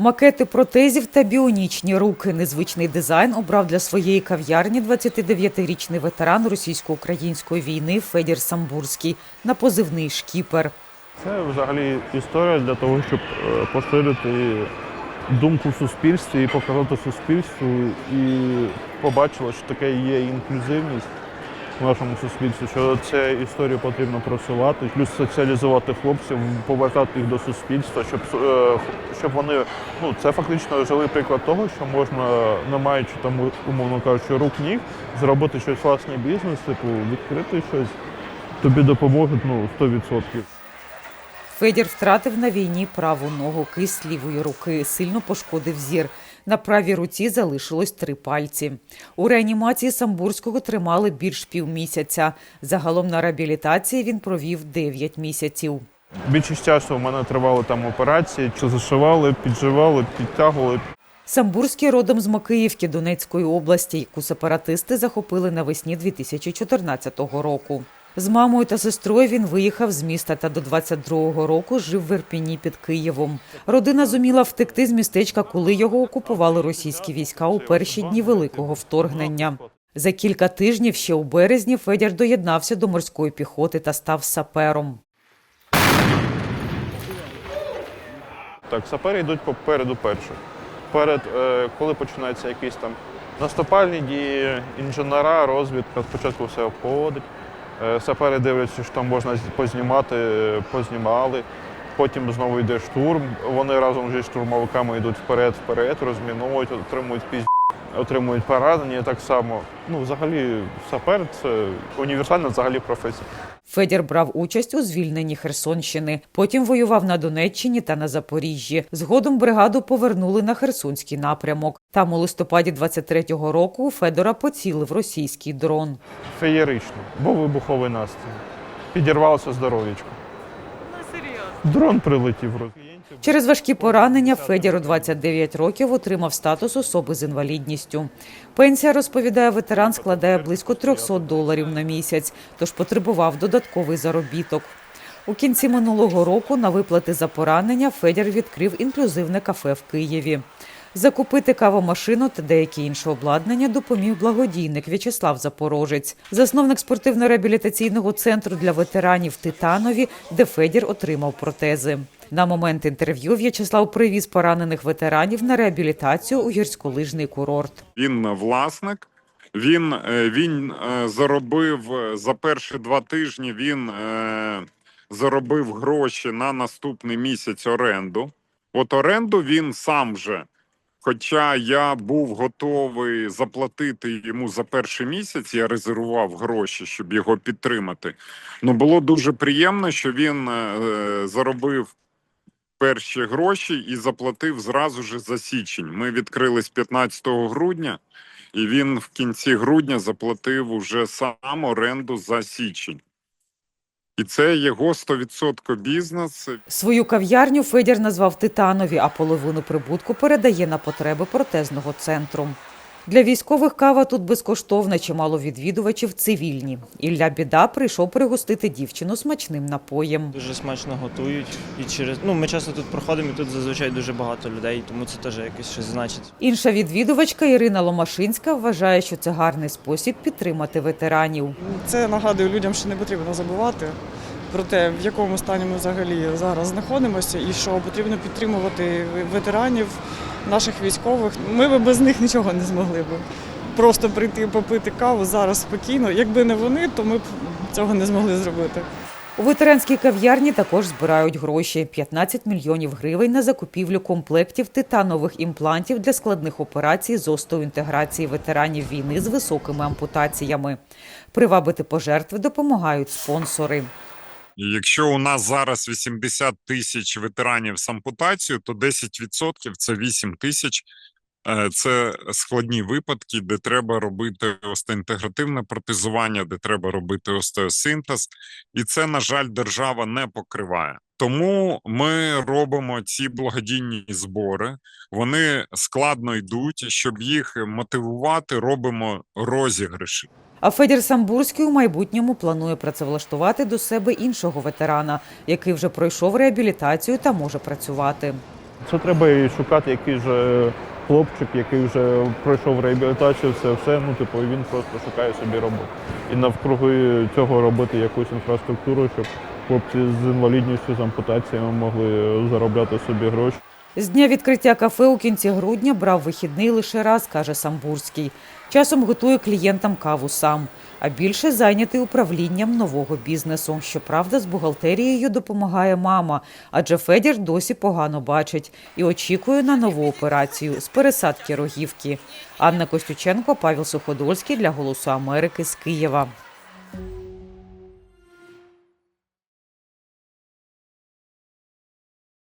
Макети протезів та біонічні руки. Незвичний дизайн обрав для своєї кав'ярні 29-річний ветеран російсько-української війни Федір Самбурський на позивний шкіпер. Це взагалі історія для того, щоб е, поширити думку в суспільстві і показати суспільству, і побачило, що таке є інклюзивність в нашому суспільстві, що цю історію потрібно просувати, плюс соціалізувати хлопців, повертати їх до суспільства, щоб, е, щоб вони, ну це фактично живий приклад того, що можна, не маючи там, умовно кажучи, рук ніг, зробити щось власний бізнес, типу відкрити щось, тобі допоможуть ну, 100%. Федір втратив на війні праву ногу, кисть лівої руки, сильно пошкодив зір. На правій руці залишилось три пальці. У реанімації Самбурського тримали більш півмісяця. Загалом на реабілітації він провів 9 місяців. Більшість часу в мене тривали там операції, що зашивали, підживали, підтягували. Самбурський родом з Макиївки Донецької області, яку сепаратисти захопили навесні 2014 року. З мамою та сестрою він виїхав з міста та до 22-го року жив в Ірпіні під Києвом. Родина зуміла втекти з містечка, коли його окупували російські війська у перші дні великого вторгнення. За кілька тижнів ще у березні Федір доєднався до морської піхоти та став сапером. Так, сапери йдуть попереду перших. Перед, е, коли починаються якісь там наступальні дії, інженера, розвідка, спочатку все обходить. Е, сапери дивляться, що там можна познімати, е, познімали. Потім знову йде штурм. Вони разом зі штурмовиками йдуть вперед-вперед, розмінують, отримують пізні, отримують поранення так само. Ну, взагалі, сапер це універсальна взагалі професія. Федір брав участь у звільненні Херсонщини. Потім воював на Донеччині та на Запоріжжі. Згодом бригаду повернули на Херсонський напрямок. Там у листопаді 23-го року у Федора поцілив російський дрон. Феєрично, був вибуховий настрій. Підірвалося здоров'ячко. Дрон прилетів. Через важкі поранення Федір у 29 років отримав статус особи з інвалідністю. Пенсія, розповідає ветеран, складає близько 300 доларів на місяць, тож потребував додатковий заробіток. У кінці минулого року на виплати за поранення Федір відкрив інклюзивне кафе в Києві. Закупити кавомашину та деяке інше обладнання допоміг благодійник В'ячеслав Запорожець, засновник спортивно-реабілітаційного центру для ветеранів Титанові, де Федір отримав протези. На момент інтерв'ю В'ячеслав привіз поранених ветеранів на реабілітацію у гірськолижний курорт. Він власник. Він, е, він е, заробив е, за перші два тижні. Він е, заробив гроші на наступний місяць оренду. От оренду він сам же. Хоча я був готовий заплатити йому за перший місяць, я резервував гроші, щоб його підтримати. Ну було дуже приємно, що він е, заробив перші гроші і заплатив зразу ж за січень. Ми відкрились 15 грудня, і він в кінці грудня заплатив уже сам оренду за січень. І це його 100% бізнес. Свою кав'ярню Федір назвав Титанові, а половину прибутку передає на потреби протезного центру. Для військових кава тут безкоштовна, чимало відвідувачів цивільні. Ілля Біда прийшов пригостити дівчину смачним напоєм. Дуже смачно готують. І через ну ми часто тут проходимо, і тут зазвичай дуже багато людей, тому це теж якось щось значить. Інша відвідувачка Ірина Ломашинська вважає, що це гарний спосіб підтримати ветеранів. Це нагадує людям, що не потрібно забувати про те, в якому стані ми взагалі зараз знаходимося, і що потрібно підтримувати ветеранів, наших військових. Ми би без них нічого не змогли б. Просто прийти попити каву зараз спокійно. Якби не вони, то ми б цього не змогли зробити. У ветеранській кав'ярні також збирають гроші 15 мільйонів гривень на закупівлю комплектів титанових імплантів для складних операцій з остеоінтеграції ветеранів війни з високими ампутаціями. Привабити пожертви допомагають спонсори. Якщо у нас зараз 80 тисяч ветеранів з ампутацією, то 10% це 8 тисяч. Е, Це складні випадки, де треба робити остеінтегративне протезування, де треба робити остеосинтез, і це, на жаль, держава не покриває. Тому ми робимо ці благодійні збори. Вони складно йдуть. Щоб їх мотивувати, робимо розіграші. А Федір Самбурський у майбутньому планує працевлаштувати до себе іншого ветерана, який вже пройшов реабілітацію та може працювати. Це треба і шукати якийсь же хлопчик, який вже пройшов реабілітацію, все, все. Ну, типу, він просто шукає собі роботу. І навкруги цього робити якусь інфраструктуру, щоб хлопці з інвалідністю, з ампутаціями могли заробляти собі гроші. З дня відкриття кафе у кінці грудня брав вихідний лише раз, каже Самбурський. Часом готує клієнтам каву сам, а більше зайнятий управлінням нового бізнесу. Щоправда, з бухгалтерією допомагає мама, адже Федір досі погано бачить і очікує на нову операцію з пересадки рогівки. Анна Костюченко, Павел Суходольський для Голосу Америки з Києва.